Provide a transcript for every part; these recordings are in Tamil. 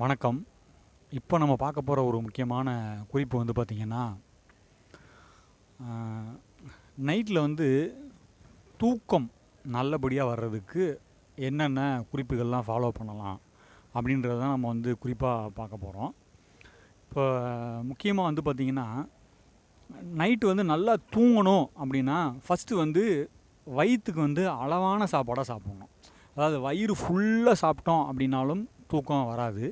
வணக்கம். இப்போ நம்ம பார்க்க போகிற ஒரு முக்கியமான குறிப்பு வந்து பார்த்திங்கன்னா நைட்டில் வந்து தூக்கம் நல்லபடியாக வர்றதுக்கு என்னென்ன குறிப்புகள்லாம் ஃபாலோ பண்ணலாம் அப்படின்றத நம்ம வந்து குறிப்பாக பார்க்க போகிறோம் இப்போ முக்கியமாக வந்து பார்த்திங்கன்னா நைட்டு வந்து நல்லா தூங்கணும் அப்படின்னா ஃபஸ்ட்டு வந்து வயிற்றுக்கு வந்து அளவான சாப்பாடாக சாப்பிட்ணும். அதாவது வயிறு ஃபுல்லாக சாப்பிட்டோம் அப்படின்னாலும் தூக்கம் வராது.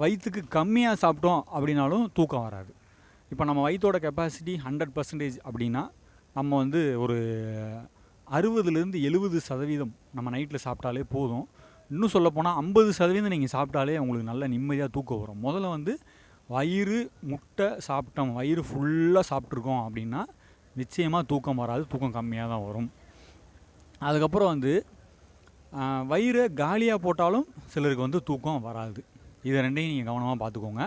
வயிற்றுக்கு கம்மியாக சாப்பிட்டோம் அப்படின்னாலும் தூக்கம் வராது. இப்போ நம்ம வயிற்றோட கெப்பாசிட்டி ஹண்ட்ரட் பர்சன்டேஜ் அப்படின்னா நம்ம வந்து ஒரு அறுபதுலேருந்து எழுபது சதவீதம் நம்ம நைட்டில் சாப்பிட்டாலே போதும். இன்னும் சொல்லப்போனால் ஐம்பது சதவீதம் நீங்கள் சாப்பிட்டாலே உங்களுக்கு நல்ல நிம்மதியாக தூக்கம் வரும். முதல்ல வந்து வயிறு முட்டை சாப்பிட்டோம். வயிறு ஃபுல்லாக சாப்பிட்ருக்கோம் அப்படின்னா நிச்சயமாக தூக்கம் வராது. தூக்கம் கம்மியாக தான் வரும். அதுக்கப்புறம் வந்து வயிறை காலியாக போட்டாலும் சிலருக்கு வந்து தூக்கம் வராது. இதை ரெண்டையும் நீங்கள் கவனமாக பார்த்துக்கோங்க.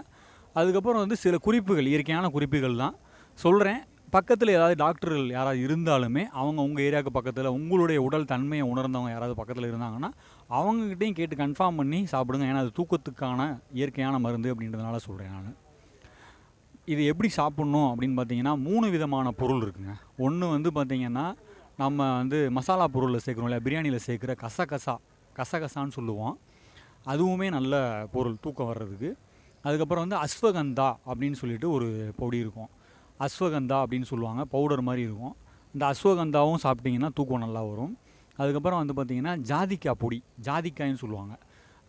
அதுக்கப்புறம் வந்து சில குறிப்புகள் இயற்கையான குறிப்புகள் தான். சொல்கிறேன் பக்கத்தில் ஏதாவது டாக்டர்கள் யாராவது இருந்தாலுமே அவங்க உங்கள் ஏரியாவுக்கு பக்கத்தில் உங்களுடைய உடல் தன்மையை உணர்ந்தவங்க யாராவது பக்கத்தில் இருந்தாங்கன்னா அவங்கக்கிட்டையும் கேட்டு கன்ஃபார்ம் பண்ணி சாப்பிடுங்க. ஏன்னா அது தூக்கத்துக்கான இயற்கையான மருந்து அப்படின்றதுனால சொல்கிறேன் நான். இது எப்படி சாப்பிட்ணும் அப்படின்னு பார்த்தீங்கன்னா மூணு விதமான பொருள் இருக்குங்க. ஒன்று வந்து பார்த்திங்கன்னா நம்ம வந்து மசாலா பொருளில் சேர்க்குறோம் இல்லையா? பிரியாணியில் சேர்க்குற கசகசா கசகசான்னு சொல்லுவோம். அதுவுமே நல்ல பொருள் தூக்கம் வர்றதுக்கு. அதுக்கப்புறம் வந்து அஸ்வகந்தா அப்படின்னு சொல்லிட்டு ஒரு பொடி இருக்கும். அஸ்வகந்தா அப்படின்னு சொல்லுவாங்க பவுடர் மாதிரி இருக்கும். இந்த அஸ்வகந்தாவும் சாப்பிட்டிங்கன்னா தூக்கம் நல்லா வரும். அதுக்கப்புறம் வந்து பார்த்திங்கன்னா ஜாதிக்காய் பொடி ஜாதிக்காய்ன்னு சொல்லுவாங்க.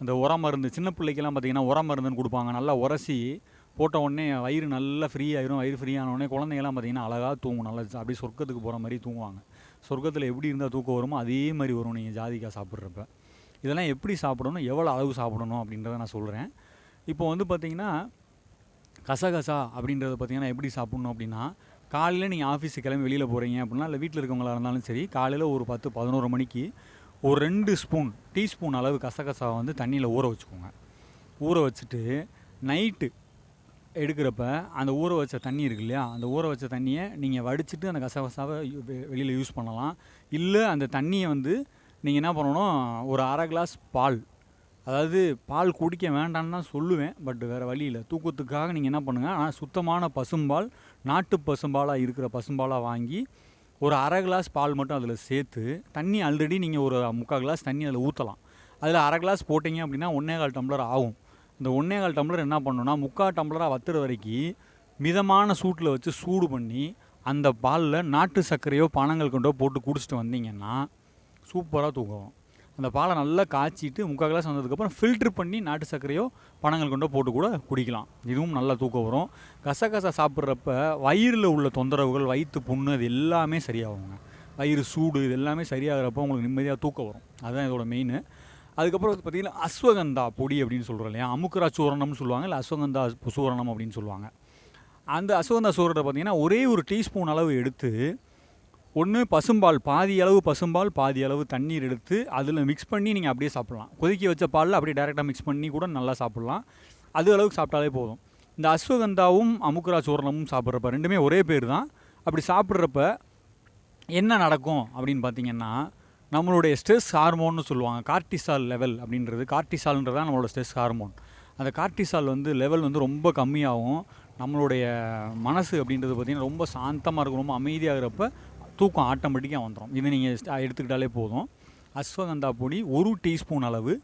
அந்த உரம் மருந்து சின்ன பிள்ளைக்கெல்லாம் பார்த்திங்கன்னா உரம் மருந்துன்னு கொடுப்பாங்க. நல்லா உரசி போட்ட உடனே வயிறு நல்லா ஃப்ரீ ஆயிரும். வயிறு ஃப்ரீ ஆன உடனே குழந்தைங்கலாம் பார்த்தீங்கன்னா அழகாக தூங்கும். நல்லா அப்படியே சொர்க்கத்துக்கு போகிற மாதிரி தூங்குவாங்க. சொர்க்கத்தில் எப்படி இருந்தால் தூக்கம் வருமோ அதே மாதிரி வரும் நீங்கள் ஜாதிக்காய் சாப்பிட்றப்ப. இதெல்லாம் எப்படி சாப்பிடணும்? எவ்வளோ அளவு சாப்பிடணும்? அப்படின்றத நான் சொல்கிறேன் இப்போ வந்து பார்த்தீங்கன்னா கசகசா அப்படின்றத பார்த்தீங்கன்னா எப்படி சாப்பிட்ணும் அப்படின்னா காலையில் நீங்கள் ஆஃபீஸுக்கு கிளம்பி வெளியில் போகிறீங்க அப்படின்னா இல்லை வீட்டில் இருக்கவங்களா இருந்தாலும் சரி காலையில் ஒரு பத்து பதினோரு மணிக்கு ஒரு ரெண்டு ஸ்பூன் டீஸ்பூன் அளவு கசகசாவை வந்து தண்ணியில் ஊற வச்சுக்கோங்க. ஊற வச்சுட்டு நைட்டு எடுக்கிறப்ப அந்த ஊற வச்ச தண்ணி இருக்கு இல்லையா? அந்த ஊற வச்ச தண்ணியை நீங்கள் வடிச்சிட்டு அந்த கசகசாவை வெளியில் யூஸ் பண்ணலாம். இல்லை அந்த தண்ணியை வந்து நீங்கள் என்ன பண்ணணும்? ஒரு அரை கிளாஸ் பால். அதாவது பால் குடிக்க வேண்டாம்னு தான் சொல்லுவேன். பட் வேறு வழி இல்லை. தூக்கத்துக்காக நீங்கள் என்ன பண்ணுங்கள் ஆனால் சுத்தமான பசும்பால் நாட்டு பசும்பாலாக இருக்கிற பசும்பாலாக வாங்கி ஒரு அரை கிளாஸ் பால் மட்டும் அதில் சேர்த்து தண்ணி ஆல்ரெடி நீங்கள் ஒரு முக்கால் கிளாஸ் தண்ணி அதில் ஊற்றலாம் அதில் அரை கிளாஸ் போட்டிங்க அப்படின்னா ஒன்றே கால் டம்ளர் ஆகும். இந்த ஒன்றே கால் டம்ளர் என்ன பண்ணணும்னா முக்கால் டம்ளராக வத்துற வரைக்கும் மிதமான சூட்டில் வச்சு சூடு பண்ணி அந்த பாலில் நாட்டு சர்க்கரையோ பணங்கள் கொண்டோ போட்டு குடிச்சிட்டு வந்தீங்கன்னா சூப்பராக தூக்கம் அந்த பாலை நல்லா காய்ச்சிட்டு முக்கால் கிளாஸ் வந்ததுக்கப்புறம் ஃபில்ட்ரு பண்ணி நாட்டு சர்க்கரையோ பணங்கள் கொண்டோ போட்டு கூட குடிக்கலாம். இதுவும் நல்லா தூக்கம் வரும். கசகசா சாப்பிட்றப்ப வயிறில் உள்ள தொந்தரவுகள் வயிற்று புண்ணு அது எல்லாமே சரியாகுங்க. வயிறு சூடு இது எல்லாமே சரியாகிறப்போ உங்களுக்கு நிம்மதியாக தூக்கம் வரும். அதுதான் இதோட மெயின் அதுக்கப்புறம் வந்து பார்த்தீங்கன்னா அஸ்வகந்தா பொடி அப்படின்னு சொல்கிறோம் இல்லையா? அமுக்கரா சூரணம்னு சொல்லுவாங்க இல்லை அஸ்வகந்தா சூரணம் அப்படின்னு சொல்லுவாங்க. அந்த அஸ்வகந்தா சூரணத்தை பார்த்தீங்கன்னா ஒரே ஒரு டீஸ்பூன் அளவு எடுத்து ஒன்று பசும்பால் பாதி அளவு பசும்பால் பாதி அளவு தண்ணீர் எடுத்து அதில் மிக்ஸ் பண்ணி நீங்கள் அப்படியே சாப்பிட்லாம். கொதிக்க வச்ச பாலில் அப்படியே டேரெக்டாக மிக்ஸ் பண்ணி கூட நல்லா சாப்பிட்லாம். அது அளவுக்கு சாப்பிட்டாலே போதும். இந்த அஸ்வகந்தாவும் அமுக்குரா சூரணமும் சாப்பிட்றப்ப ரெண்டுமே ஒரே பேர் தான். அப்படி சாப்பிட்றப்ப என்ன நடக்கும் அப்படின்னு பார்த்தீங்கன்னா நம்மளுடைய ஸ்ட்ரெஸ் ஹார்மோன்னு சொல்லுவாங்க கார்டிசால் லெவல் அப்படின்றது. கார்டிசால்ன்றது தான் நம்மளோட ஸ்ட்ரெஸ் ஹார்மோன். அந்த கார்டிசால் வந்து லெவல் வந்து ரொம்ப கம்மியாகும். நம்மளுடைய மனசு அப்படின்றது பார்த்திங்கன்னா ரொம்ப சாந்தமாக இருக்கும். ரொம்ப அமைதியாகிறப்ப தூக்கம் ஆட்டோமேட்டிக்காக வந்துடும் இதை நீங்கள் எடுத்துக்கிட்டாலே போதும். அஸ்வகந்தா பொடி ஒரு டீஸ்பூன் அளவு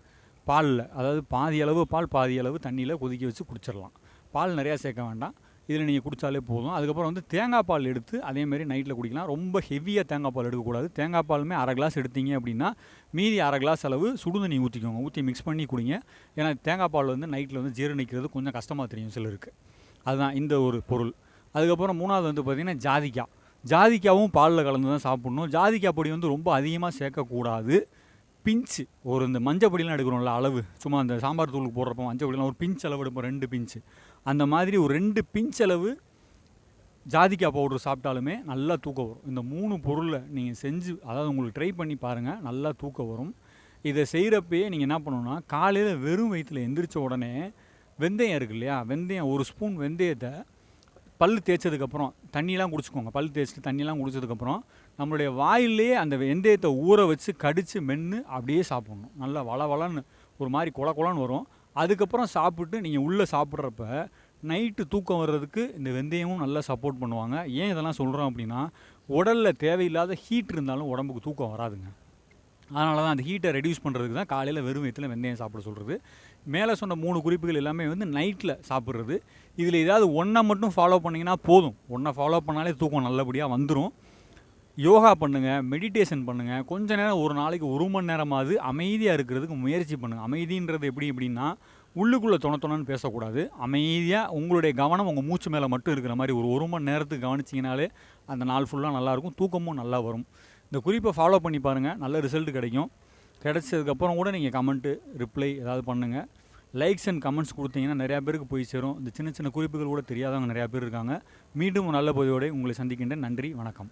பாலில் அதாவது பாதி அளவு பால் பாதி அளவு தண்ணியில் கொதிக்க வச்சு குடிச்சிடலாம். பால் நிறையா சேர்க்க வேண்டாம். இதில் நீங்கள் குடித்தாலே போதும். அதுக்கப்புறம் வந்து தேங்காய் பால் எடுத்து அதேமாரி நைட்டில் குடிக்கலாம். ரொம்ப ஹெவியாக தேங்காய் பால் எடுக்கக்கூடாது. தேங்காய் பாலுமே அரை கிளாஸ் எடுத்தீங்க அப்படின்னா மீதி அரை கிளாஸ் அளவு சுடுதண்ணி ஊற்றிக்கோங்க ஊற்றி மிக்ஸ் பண்ணி குடிங்க. ஏன்னா தேங்காய் பால் வந்து நைட்டில் வந்து ஜீரணிக்கிறது கொஞ்சம் கஷ்டமாக தெரியும் சிலருக்கு. அதுதான் இந்த ஒரு பொருள். அதுக்கப்புறம் மூணாவது வந்து பார்த்திங்கன்னா ஜாதிக்காய் ஜாதிக்காவும் பாலில் கலந்து தான் சாப்பிட்ணும். ஜாதிக்காய் பொடி வந்து ரொம்ப அதிகமாக சேர்க்கக்கூடாது. பிஞ்சு ஒரு இந்த மஞ்சள் பொடியெலாம் எடுக்கிறோம்ல அளவு. சும்மா அந்த சாம்பார் தூளுக்கு போடுறப்போ மஞ்சள் பொடியெலாம் ஒரு பிஞ்ச் அளவு எடுப்போம். ரெண்டு பிஞ்சு. அந்த மாதிரி ஒரு ரெண்டு பிஞ்சளவு ஜாதிக்காய் பவுடர் சாப்பிட்டாலுமே நல்லா தூக்கம் வரும். இந்த மூணு பொருளை நீங்கள் செஞ்சு அதாவது உங்களுக்கு ட்ரை பண்ணி பாருங்கள் நல்லா தூக்கம் வரும். இதை செய்கிறப்பயே நீங்கள் என்ன பண்ணணும்னா காலையில் வெறும் வயிற்றில் எந்திரிச்ச உடனே வெந்தயம் இருக்கு இல்லையா? வெந்தயம் ஒரு ஸ்பூன் வெந்தயத்தை பல் தேய்ச்சதுக்கப்புறம் தண்ணியெலாம் குடிச்சுக்கோங்க. பல் தேய்ச்சிட்டு தண்ணியெலாம் குடிச்சதுக்கப்புறம் நம்மளுடைய வாயிலேயே அந்த வெந்தயத்தை ஊற வச்சு கடித்து மென்று அப்படியே சாப்பிட்ணும். நல்லா வள வளன்னு ஒரு மாதிரி குள குளன்னு வரும். அதுக்கப்புறம் சாப்பிட்டு நீங்கள் உள்ளே சாப்பிட்றப்ப நைட்டு தூக்கம் வர்றதுக்கு இந்த வெந்தயமும் நல்லா சப்போர்ட் பண்ணுவாங்க. ஏன் இதெல்லாம் சொல்கிறோம் அப்படின்னா உடலில் தேவையில்லாத ஹீட் இருந்தாலும் உடம்புக்கு தூக்கம் வராதுங்க. அதனால தான் அந்த ஹீட்டை ரெடியூஸ் பண்ணுறதுக்கு தான் காலையில் வெறும் வயிற்றில் வெந்தயம் சாப்பிட சொல்கிறது மேலே சொன்ன மூணு குறிப்புகள் எல்லாமே வந்து நைட்டில் சாப்பிட்றது. இதில் ஏதாவது ஒன்றை மட்டும் ஃபாலோ பண்ணிங்கன்னா போதும். ஒன்றை ஃபாலோ பண்ணாலே தூக்கம் நல்லபடியாக வந்துடும் யோகா பண்ணுங்கள் மெடிடேஷன் பண்ணுங்கள் கொஞ்ச நேரம் ஒரு நாளைக்கு ஒரு மணி நேரமாவது அமைதியாக இருக்கிறதுக்கு முயற்சி பண்ணுங்கள் அமைதின்றது எப்படி எப்படின்னா உள்ளுக்குள்ளே தொணத்தொணன்னு பேசக்கூடாது. அமைதியாக உங்களுடைய கவனம் உங்கள் மூச்சு மேலே மட்டும் இருக்கிற மாதிரி ஒரு ஒரு மணி நேரத்துக்கு கவனிச்சிங்கனாலே அந்த நாள் ஃபுல்லாக நல்லாயிருக்கும் தூக்கமும் நல்லா வரும். இந்த குறிப்பை ஃபாலோ பண்ணி பாருங்கள் நல்ல ரிசல்ட் கிடைக்கும். கிடைச்சதுக்கப்புறம் கூட நீங்கள் கமெண்ட்டு ரிப்ளை ஏதாவது பண்ணுங்கள் லைக்ஸ் அண்ட் கமெண்ட்ஸ் கொடுத்தீங்கன்னா நிறையா பேருக்கு போய் சேரும். இந்த சின்ன சின்ன குறிப்புகள் கூட தெரியாதவங்க நிறையா பேர் இருக்காங்க. மீண்டும் நல்ல பதிவோடு உங்களை சந்திக்கின்றேன். நன்றி வணக்கம்.